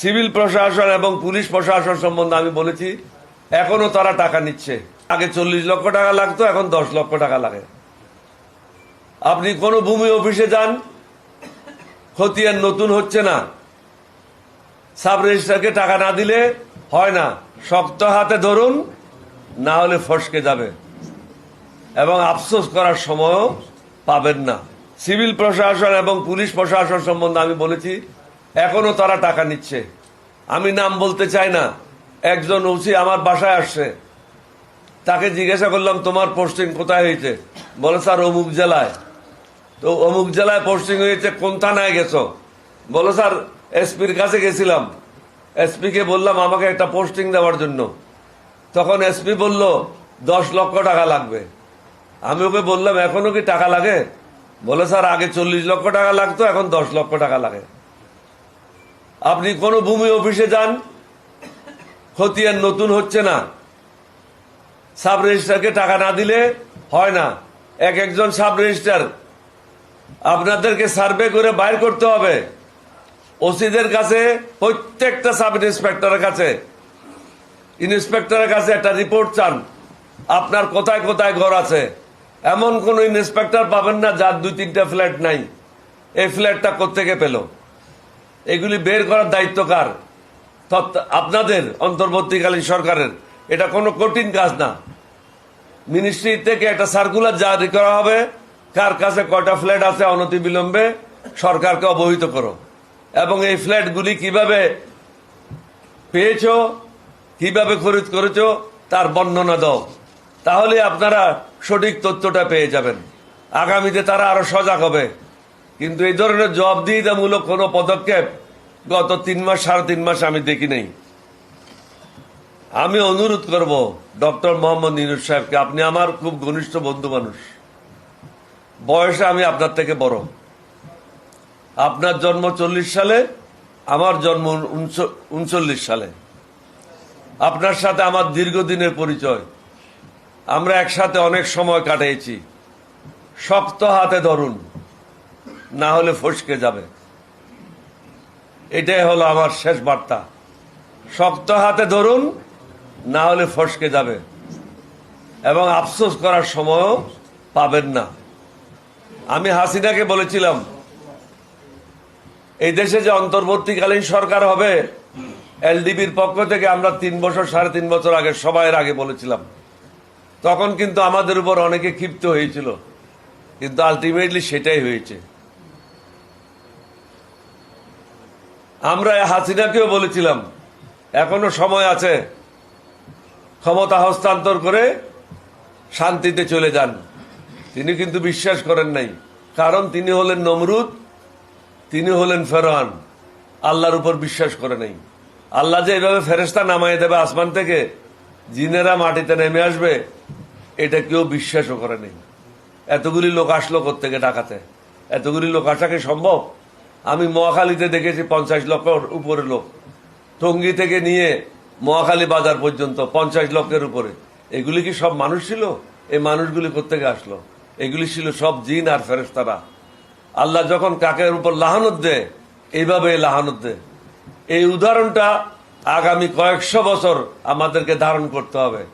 Civil প্রশাসন এবং police প্রশাসন সম্বন্ধে আমি বলেছি, এখনও তারা টাকা নিচ্ছে। আগে চল্লিশ লক্ষ টাকা লাগতো, এখন দশ লক্ষ টাকা লাগে। আপনি কোনো ভূমি অফিসে যান, খতিয়ান নতুন হচ্ছে না। সাব রেজিস্ট্রারকে টাকা না দিলে হয় না। শক্ত হাতে ধরুন, না হলে ফসকে যাবে। এবং আফসোস করার সময়ও পাবেন না। সিভিল প্রশাসন এবং পুলিশ প্রশাসন সম্বন্ধে আমি বলেছি এখনও তারা টাকা নিচ্ছে। আমি নাম বলতে চাই না। একজন ওসি আমার বাসায় আসছে। তাকে জিজ্ঞাসা করলাম, তোমার পোস্টিং কোথায় হয়েছে? বলে, স্যার, অমুক জেলায়। তো অমুক জেলায় পোস্টিং হয়েছে, কোন থানায় গেছো? বলো, স্যার, এসপির কাছে গেছিলাম। এসপি কে বললাম, আমাকে একটা পোস্টিং দেওয়ার জন্য। তখন এসপি বলল, দশ লক্ষ টাকা লাগবে। আমি ওকে বললাম, এখনও কি টাকা লাগে? বলে, স্যার, আগে চল্লিশ লক্ষ টাকা লাগতো, এখন দশ লক্ষ টাকা লাগে। আপনি কোনো ভূমি অফিসে যান, খতিয়ান নতুন হচ্ছে না। সাব রেজিস্ট্রারকে টাকা না দিলে হয় না। এক একজন সাব রেজিস্ট্রার আপনাদেরকে সার্ভে করে বাইর করতে হবে। ওসিদের কাছে, প্রত্যেকটা সাব ইন্সপেক্টরের কাছে। ইন্সপেক্টরের কাছে একটা রিপোর্ট চান। আপনার কোথায় কোথায় ঘর আছে? এমন কোন ইন্সপেক্টর পাবেন না যার দুই তিনটা ফ্ল্যাট নাই। এই ফ্ল্যাটটা কোথেকে পেল? এগুলি বের করার দায়িত্ব কার? আপনাদের অন্তর্বর্তীকালীন সরকারের। এটা কোনো কঠিন কাজ না। মিনিস্ট্রি থেকে একটা সার্কুলার জারি করা হবে। কার কাছে কয়টা ফ্ল্যাট আছে অনতি বিলম্বে সরকারকে অবহিত করো। এবং এই ফ্ল্যাটগুলি কীভাবে পেয়েছ, কীভাবে খরিদ করেছ, তার বর্ণনা দাও। তাহলে আপনারা সঠিক তথ্যটা পেয়ে যাবেন। আগামীতে তারা আরও সজাগ হবে। কিন্তু এই ধরনের জবাবদিহিতামূলক কোনো পদক্ষেপ গত তিন মাস, সাড়ে তিন মাস আমি দেখি নাই। আমি অনুরোধ করব ডক্টর মোহাম্মদ নিরুজ সাহেবকে, আপনি আমার খুব ঘনিষ্ঠ বন্ধু মানুষ। বয়সে আমি আপনার থেকে বড়। আপনার জন্ম চল্লিশ সালে, আমার জন্ম উনচল্লিশ সালে। আপনার সাথে আমার দীর্ঘদিনের পরিচয়। আমরা একসাথে অনেক সময় কাটিয়েছি শক্ত হাতে ধরুন। না হলে ফসকে যাবে। এটাই হলো আমার শেষ বার্তা। শক্ত হাতে ধরুন, না হলে ফসকে যাবে। এবং আফসোস করার সময়ও পাবেন না। আমি হাসিনাকে বলেছিলাম, এই দেশে যে অন্তর্বর্তীকালীন সরকার হবে, এলডিবির পক্ষ থেকে আমরা তিন বছর, সাড়ে তিন বছর আগে, সবাইয়ের আগে বলেছিলাম। তখন কিন্তু আমাদের উপর অনেকে ক্ষিপ্ত হয়েছিল। কিন্তু আলটিমেটলি সেটাই হয়েছে। আমরা হাসিনাকেও বলেছিলাম, এখনও সময় আছে, ক্ষমতা হস্তান্তর করে শান্তিতে চলে যান। তিনি কিন্তু বিশ্বাস করেন নাই, কারণ তিনি হলেন নমরুদ, তিনি হলেন ফেরোয়ান আল্লাহর উপর বিশ্বাস করে নাই। আল্লাহ যে এভাবে ফেরেস্তা নামাই দেবে আসমান থেকে, জিনেরা মাটিতে নেমে আসবে, এটা কেউ বিশ্বাসও করে নেই। এতগুলি লোক আসলো থেকে ডাকাতে এতগুলি লোক আসা কি সম্ভব? আমি মহাখালীতে দেখেছি পঞ্চাশ লক্ষর উপরে লোক। টঙ্গী থেকে নিয়ে মহাখালী বাজার পর্যন্ত পঞ্চাশ লক্ষের উপরে। এগুলি কি সব মানুষ ছিল? এই মানুষগুলি কোথেকে আসলো? এগুলি ছিল সব জিন আর ফেরেস্তারা আল্লাহ যখন কাকের উপর লাহানত দেয়, এইভাবে লাহানত দেয়। এই উদাহরণটা আগামী কয়েকশো বছর আমাদেরকে ধারণ করতে হবে।